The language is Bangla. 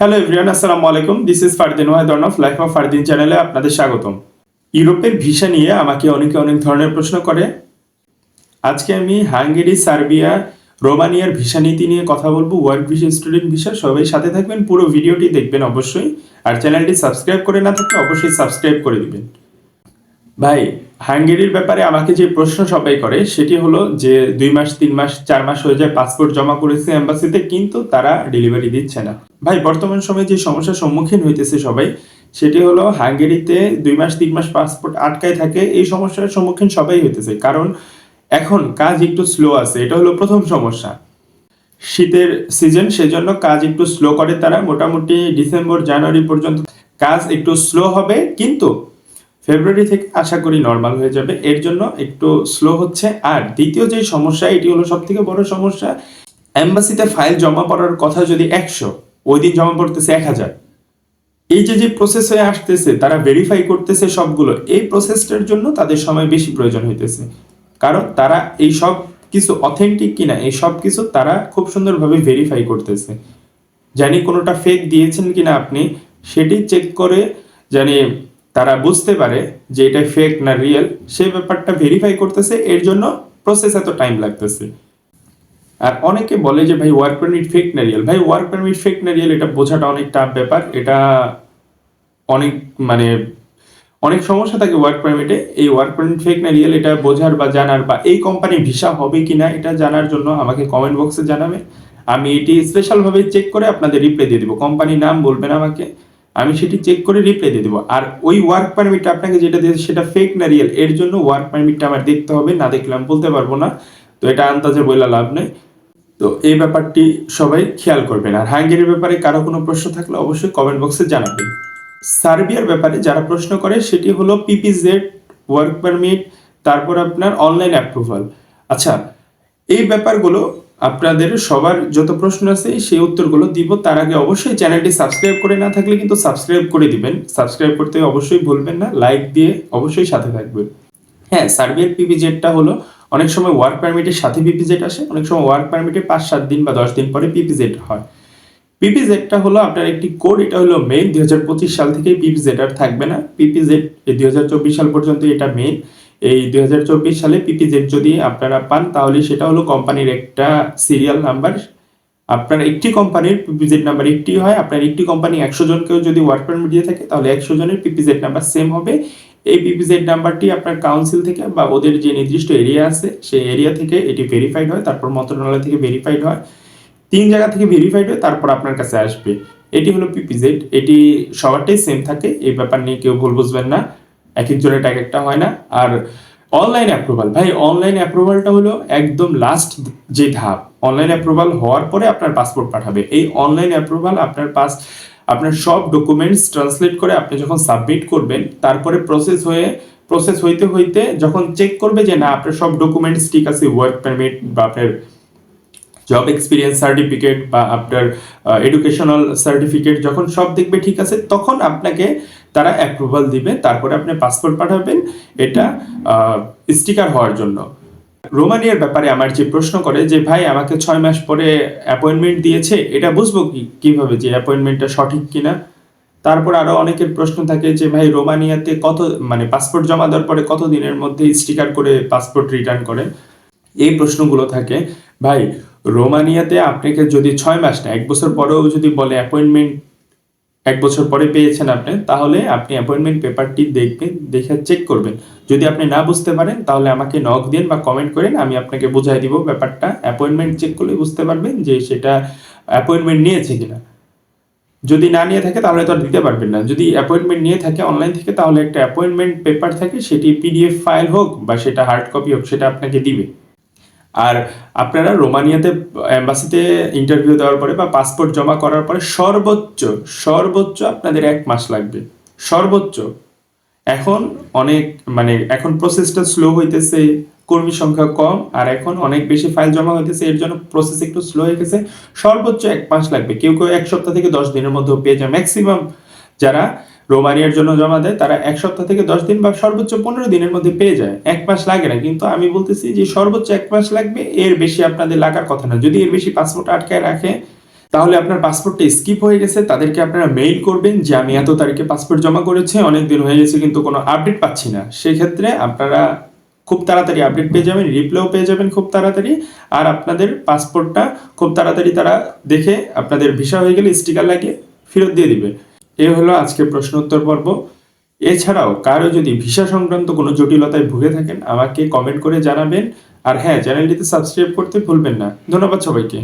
হ্যালো এভরিয়ান আসসালামু আলাইকুম this is Fardin Wahid of life of Fardin চ্যানেলে আপনাদের স্বাগতম। ইউরোপের ভিসা নিয়ে আমাকে অনেকে অনেক ধরনের প্রশ্ন করে। আজকে আমি হাঙ্গেরি, সার্বিয়া, রোমানিয়ার ভিসা নীতি নিয়ে কথা বলব। ওয়ার্ক ভিসা, স্টুডেন্ট ভিসা, সবাই সাথে থাকবেন। পুরো ভিডিওটি দেখবেন অবশ্যই। আর চ্যানেলটি সাবস্ক্রাইব করে না থাকলে অবশ্যই সাবস্ক্রাইব করে দিবেন। ভাই, হাঙ্গেরির ব্যাপারে আমাকে যে প্রশ্ন সবাই করে, সেটি হলো যে দুই মাস, তিন মাস, চার মাস হয়ে যায় পাসপোর্ট জমা করেছে এম্বাসিতে কিন্তু তারা ডেলিভারি দিচ্ছে না। ভাই, বর্তমান সময়ে যে সমস্যার সম্মুখীন হইতেছে সবাই, সেটি হলো হাঙ্গেরিতে দুই মাস, তিন মাস পাসপোর্ট আটকায় থাকে, এই সমস্যার সম্মুখীন সবাই হইতেছে। কারণ এখন কাজ একটু স্লো আছে, এটা হলো প্রথম সমস্যা। শীতের সিজন সেজন্য কাজ একটু স্লো করে তারা। মোটামুটি ডিসেম্বর জানুয়ারি পর্যন্ত কাজ একটু স্লো হবে, কিন্তু ফেব্রুয়ারি থেকে আশা করি নর্মাল হয়ে যাবে। এর জন্য একটু স্লো হচ্ছে। আর দ্বিতীয় যে সমস্যা, এটি হলো সব থেকে বড় সমস্যা, এম্বাসিতে ফাইল জমা পড়ার কথা যদি একশো ওই দিন জমা পড়তেছে এক হাজার। এই যে যে প্রসেস হয়ে আসতেছে, তারা ভেরিফাই করতেছে সবগুলো, এই প্রসেসটার জন্য তাদের সময় বেশি প্রয়োজন হইতেছে। কারণ তারা এই সব কিছু অথেন্টিক কিনা, এই সব কিছু তারা খুব সুন্দরভাবে ভেরিফাই করতেছে। জানি কোনোটা ফেক দিয়েছেন কিনা আপনি, সেটি চেক করে জানি তারা বুঝতে পারে যে এটা ফেক না রিয়েল সেই ব্যাপারটা ভেরিফাই করতেছে, এর জন্য প্রসেস এত টাইম লাগতেছে। আর অনেকে বলে যে, ভাই ওয়ার্ক পারমিট ফেক না রিয়েল ভাই ওয়ার্ক পারমিট ফেক না রিয়েল এটা বোঝাটা অনেক টাফ ব্যাপার। এটা অনেক মানে অনেক সমস্যা থাকে ওয়ার্ক পারমিটে এই ওয়ার্ক পারমিট ফেক না রিয়েল এটা বোঝার বা জানার বা এই কোম্পানি ভিসা হবে কি না এটা জানার জন্য আমাকে কমেন্ট বক্সে জানাবে। আমি এটি স্পেশালভাবে চেক করে আপনাদের রিপ্লাই দিয়ে দেবো। কোম্পানির নাম বলবেন আমাকে। আমি সেটি চেক করে রিপ্লাই দিয়ে দেবো। আর ওই ওয়ার্ক পারমিটটা আপনাকে যেটা দিয়েছে সেটা ফেক না রিয়েল এর জন্য ওয়ার্ক পারমিটটা আমার দেখতে হবে, না দেখলে আমি বলতে পারব না। তো এটা আন্দাজে বইলা লাভ নেই। তো এই ব্যাপারটি সবাই খেয়াল করবেন। আর হাঙ্গেরির ব্যাপারে কারও কোনো প্রশ্ন থাকলে অবশ্যই কমেন্ট বক্সে জানাবেন। সার্বিয়ার ব্যাপারে যারা প্রশ্ন করে, সেটি হলো পিপিজেড ওয়ার্ক পারমিট তারপর আপনার অনলাইন অ্যাপ্রুভাল আচ্ছা এই ব্যাপারগুলো আপনাদের সবার যত প্রশ্ন আছে, সেই উত্তরগুলো দিব। তার আগে অবশ্যই চ্যানেলটি সাবস্ক্রাইব করে না থাকলে কিন্তু সাবস্ক্রাইব করে দিবেন। সাবস্ক্রাইব করতে অবশ্যই ভুলবেন না। লাইক দিয়ে অবশ্যই সাথে থাকবেন। হ্যাঁ সার্বিয়ার পিপিজেডটা হলো, অনেক সময় ওয়ার্ক পারমিটের সাথে পিপিজেড আসে, অনেক সময় ওয়ার্ক পারমিটে পাঁচ, সাত দিন বা দশ দিন পরে পিপিজেড হয়। পিপিজেডটা হলো আপনার একটি কোড, এটা হলো মেইন দুই সাল থেকে পিপিজেড আর থাকবে না। পিপিজেড দুই হাজার চব্বিশ সাল পর্যন্ত এটা মেইন এই দুই হাজার চব্বিশ সালে পিপিজেড যদি আপনারা পান, তাহলে সেটা হলো কোম্পানির একটা সিরিয়াল নাম্বার আপনার একটি কোম্পানির পিপিজেড নাম্বার একটি হয়, আপনার একটি কোম্পানি একশো জনকেও যদি ওয়ার্ক পারমিট দিয়ে থাকে, তাহলে একশো জনের পিপিজেড নাম্বার সেম হবে। এই পিপিজেড নাম্বারটি আপনার কাউন্সিল থেকে বা ওদের যে নির্দিষ্ট এরিয়া আছে, সেই এরিয়া থেকে এটি ভেরিফাইড হয়, তারপর মন্ত্রণালয় থেকে ভেরিফাইড হয়। তিন জায়গা থেকে ভেরিফাইড হয় তারপর আপনার কাছে আসবে। এটি হলো পিপিজেড এটি সবারটাই সেম থাকে, এই ব্যাপার নিয়ে কেউ ভুল বুঝবেন না। এক একজনের এক একটা হয় না। আর অনলাইন অ্যাপ্রুভাল ভাই অনলাইন অ্যাপ্রুভালটা হলো একদম লাস্ট যে ধাপ। অনলাইন অ্যাপ্রুভাল হওয়ার পরে আপনার পাসপোর্ট পাঠাবে। এই অনলাইন অ্যাপ্রুভাল আপনার পাস আপনার সব ডকুমেন্টস ট্রান্সলেট করে আপনি যখন সাবমিট করবেন, তারপরে প্রসেস হয়ে প্রসেস হইতে হইতে যখন চেক করবে যে না, আপনার সব ডকুমেন্টস ঠিক আছে ওয়ার্ক পারমিট বা আপনার জব এক্সপিরিয়েন্স সার্টিফিকেট বা আপনার এডুকেশনাল সার্টিফিকেট যখন সব দেখবে ঠিক আছে, তখন আপনাকে তারা অ্যাপ্রুভাল দিবে, তারপরে আপনি পাসপোর্ট পাঠাবেন, এটা স্টিকার হওয়ার জন্য। রোমানিয়ার ব্যাপারে আমার যে প্রশ্ন করে যে, ভাই, আমাকে ছয় মাস পরে অ্যাপয়েন্টমেন্ট দিয়েছে, এটা বুঝব কি, কীভাবে যে অ্যাপয়েন্টমেন্টটা সঠিক কিনা? তারপর আরও অনেকের প্রশ্ন থাকে যে, ভাই, রোমানিয়াতে কত মানে পাসপোর্ট জমা দেওয়ার পরে কত দিনের মধ্যে স্টিকার করে পাসপোর্ট রিটার্ন করে? এই প্রশ্নগুলো থাকে, ভাই, রোমানিয়াতে আপনাকে যদি ছয় মাস না, এক বছর পরেও যদি বলে অ্যাপয়েন্টমেন্ট এক বছর পরে পেয়েছেন আপনি, তাহলে আপনি অ্যাপয়েন্টমেন্ট পেপারটি দেখবেন দেখে চেক করবেন। যদি আপনি না বুঝতে পারেন, তাহলে আমাকে নক দিন বা কমেন্ট করেন, আমি আপনাকে বুঝাই দিব ব্যাপারটা। অ্যাপয়েন্টমেন্ট চেক করলে বুঝতে পারবেন যে সেটা অ্যাপয়েন্টমেন্ট নিয়েছে কিনা। যদি না নিয়ে থাকে, তাহলে তো আর দিতে পারবেন না। যদি অ্যাপয়েন্টমেন্ট নিয়ে থাকে অনলাইন থেকে, তাহলে একটা অ্যাপয়েন্টমেন্ট পেপার থাকে, সেটি পিডিএফ ফাইল হোক বা সেটা হার্ড কপি হোক, সেটা আপনাকে দিবে। আর আপনারা রোমানিয়াতে অ্যাম্বাসিতে ইন্টারভিউ দেওয়ার পরে বা পাসপোর্ট জমা করার পরে সর্বোচ্চ সর্বোচ্চ আপনাদের এক মাস লাগবে। সর্বোচ্চ। এখন অনেক মানে এখন প্রসেসটা স্লো হইতেছে, কর্মী সংখ্যা কম, আর এখন অনেক বেশি ফাইল জমা হইতেছে, এর জন্য প্রসেস একটু স্লো হয়ে গেছে। সর্বোচ্চ এক মাস লাগবে। কেউ কেউ এক সপ্তাহ থেকে দশ দিনের মধ্যে পেয়ে যায় ম্যাক্সিমাম যারা রোমানিয়ার জন্য জমা দেয়, তারা এক সপ্তাহ থেকে দশ দিন বা সর্বোচ্চ পনেরো দিনের মধ্যে পেয়ে যায়। এক মাস লাগে না, কিন্তু আমি বলতেছি যে সর্বোচ্চ এক মাস লাগবে, এর বেশি আপনাদের লাগার কথা না। যদি এর বেশি পাসপোর্ট আটকায় রাখে, তাহলে আপনার পাসপোর্টটা স্কিপ হয়ে গেছে, তাদেরকে আপনারা মেইল করবেন যে আমি এত তারিখে পাসপোর্ট জমা করেছি, অনেক দিন হয়ে গেছে, কিন্তু কোনো আপডেট পাচ্ছি না। সেক্ষেত্রে আপনারা খুব তাড়াতাড়ি আপডেট পেয়ে যাবেন রিপ্লেও পেয়ে যাবেন খুব তাড়াতাড়ি, আর আপনাদের পাসপোর্টটা খুব তাড়াতাড়ি তারা দেখে আপনাদের ভিসা হয়ে গেলে স্টিকার লাগিয়ে ফেরত দিয়ে দিবে। এই হলো আজকের প্রশ্ন উত্তর পর্ব। এছাড়াও কারও যদি ভিসা সংক্রান্ত কোনো জটিলতায় ভুগে থাকেন, আমাকে কমেন্ট করে জানাবেন। আর হ্যাঁ চ্যানেলটিতে সাবস্ক্রাইব করতে ভুলবেন না। ধন্যবাদ সবাইকে।